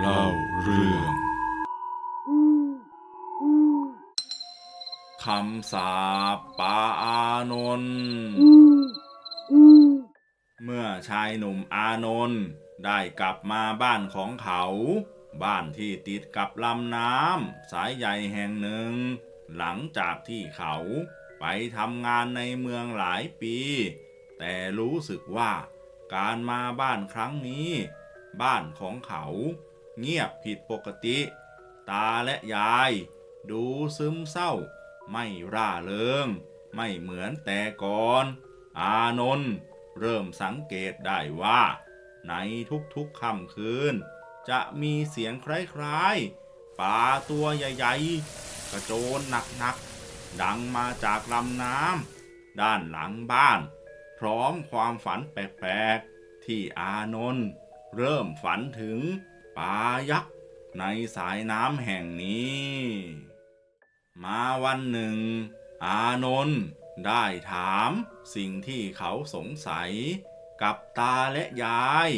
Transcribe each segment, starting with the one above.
เล่าเรื่อง คำสาปปาอานนท์เมื่อชายหนุ่มอานนท์ได้กลับมาบ้านของเขา บ้านที่ติดกับลำน้ำสายใหญ่แห่งหนึ่ง หลังจากที่เขาไปทำงานในเมืองหลายปี แต่รู้สึกว่าการมาบ้านครั้งนี้ บ้านของเขา เงียบผิดปกติ ตาและยาย ดูซึมเศร้า ไม่ร่าเริง ไม่เหมือนแต่ก่อน อานนท์เริ่มสังเกตได้ว่า ในทุกๆค่ำคืน จะมีเสียงคล้ายๆปลาตัวใหญ่ๆ กระโจนหนักๆ ดังมาจากลำน้ำด้านหลังบ้าน พร้อมความฝันแปลกๆ ที่อานนท์เริ่มฝันถึง ปลายักษ์ในสายน้ำแห่งนี้ มาวันหนึ่ง อานนท์ได้ถามสิ่งที่เขาสงสัย กับตาและยาย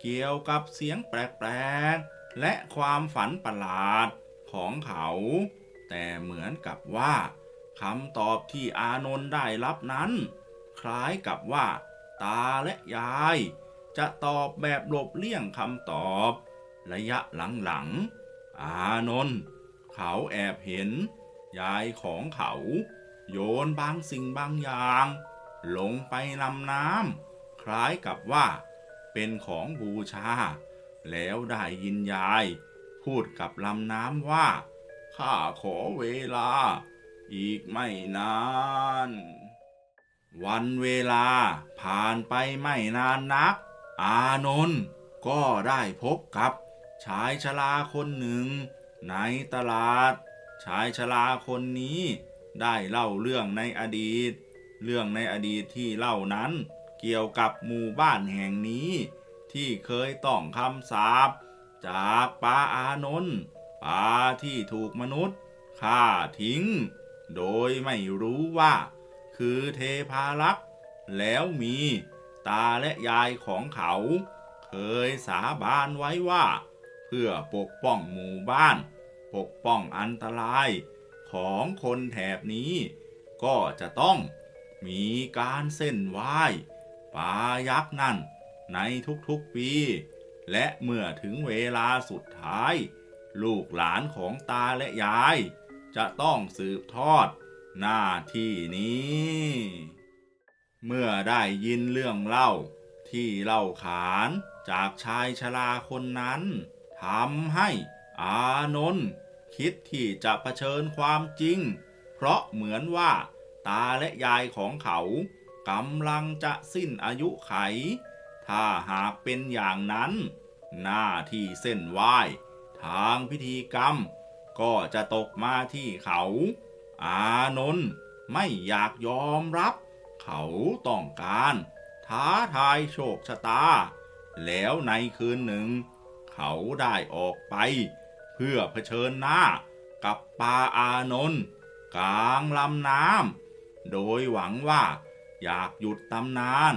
เกี่ยวกับเสียงแปลกๆ และความฝันประหลาดของเขา แต่เหมือนกับว่าคำตอบที่อานนท์ได้รับนั้น คล้ายกับว่า ตาและยาย จะตอบแบบหลบเลี่ยงคำตอบ ระยะหลังๆ อานนท์เขาแอบเห็น ยายของเขา โยนบางสิ่งบางอย่าง ลงไปลำน้ำคล้ายกับว่า เป็นของบูชา แล้วได้ยินยาย พูดกับลำน้ำว่า ข้าขอเวลา อีกไม่นานวันเวลาผ่านไปไม่นานนัก อานนท์ก็ได้พบกับ ชายชราคนหนึ่ง ในตลาด ชายชราคนนี้ได้เล่าเรื่องในอดีต เรื่องในอดีตที่เล่านั้นเกี่ยวกับหมู่บ้านแห่งนี้ ที่เคยต้องคำสาปจากปาอานนท์ปาที่ถูกมนุษย์ฆ่าทิ้ง โดยไม่รู้ว่า คือเทพารักษ์แล้วมีตาและยายของเขา เคยสาบานไว้ว่า พื่อปกป้องหมู่บ้าน ปกป้องอันตรายของคนแถบนี้ ก็จะต้องมีการเส้นไหว้ปายักษ์นั่นในทุกๆปี และเมื่อถึงเวลาสุดท้าย ลูกหลานของตาและยาย จะต้องสืบทอดหน้าที่นี้ เมื่อได้ยินเรื่องเล่าที่เล่าขานจากชายชราคนนั้น ทำให้อานนท์คิดที่จะเผชิญความจริง เพราะเหมือนว่า ตาและยายของเขากำลังจะสิ้นอายุไข ถ้าหากเป็นอย่างนั้น หน้าที่เส้นไหว้ทางพิธีกรรม ก็จะตกมาที่เขา อานนท์ไม่อยากยอมรับ เขาต้องการ ท้าทายโชคชะตา แล้วในคืนหนึ่ง เขาได้ออกไป เพื่อเผชิญหน้ากับปาอานนท์กลางลำน้ำโดยหวังว่าอยากหยุดตำนาน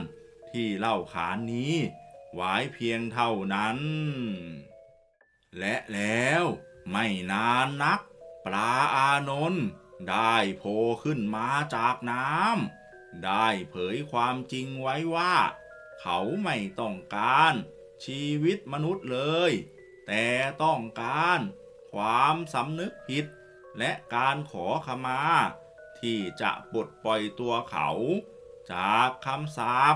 ที่เล่าขานนี้ ไว้เพียงเท่านั้น และแล้วไม่นานนัก ปลาอานนท์ได้โผล่ขึ้นมาจากน้ำได้เผยความจริงไว้ว่า เขาไม่ต้องการ ชีวิตมนุษย์เลย แต่ต้องการความสำนึกผิด และการขอขมา ที่จะปลดปล่อยตัวเขา จากคำสาป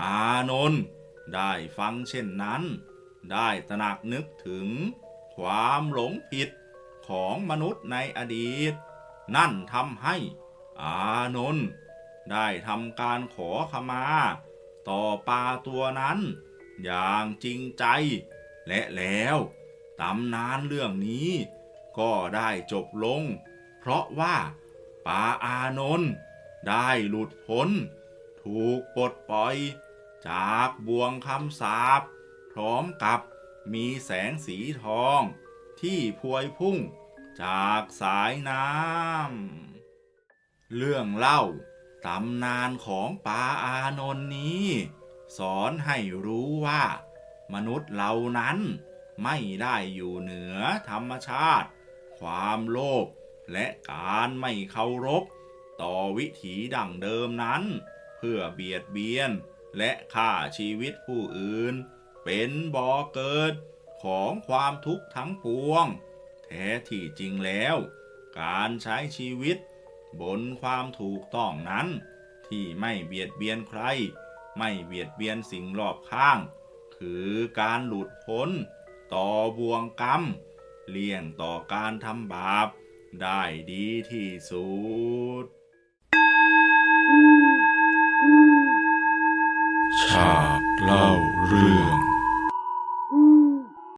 อานนท์ได้ฟังเช่นนั้น ได้ตระหนักนึกถึง ความหลงผิดของมนุษย์ในอดีต นั่นทำให้อานนท์ได้ทำการขอขมา ต่อปลาตัวนั้น อย่างจริงใจ และแล้วตำนานเรื่องนี้ ก็ได้จบลง เพราะว่าปาอานนท์ได้หลุดพ้น ถูกปลดปล่อย จากบ่วงคำสาปพร้อมกับมีแสงสีทอง ที่พวยพุ่งจากสายน้ำ เรื่องเล่าตำนานของปาอานนท์นี้ สอนให้รู้ว่า มนุษย์เหล่านั้นไม่ได้อยู่เหนือธรรมชาติ ความโลภและการไม่เคารพ ต่อวิถีดั่งเดิมนั้น เพื่อเบียดเบียนและฆ่าชีวิตผู้อื่น เป็นบ่อเกิดของความทุกข์ทั้งปวง แท้ที่จริงแล้ว การใช้ชีวิต บนความถูกต้องนั้น ที่ไม่เบียดเบียนใคร ไม่เบียดเบียนสิ่งรอบข้าง คือการหลุดพ้น ต่อบ่วงกรรม เลี่ยงต่อการทำบาป ได้ดีที่สุด ฉากเล่าเรื่อง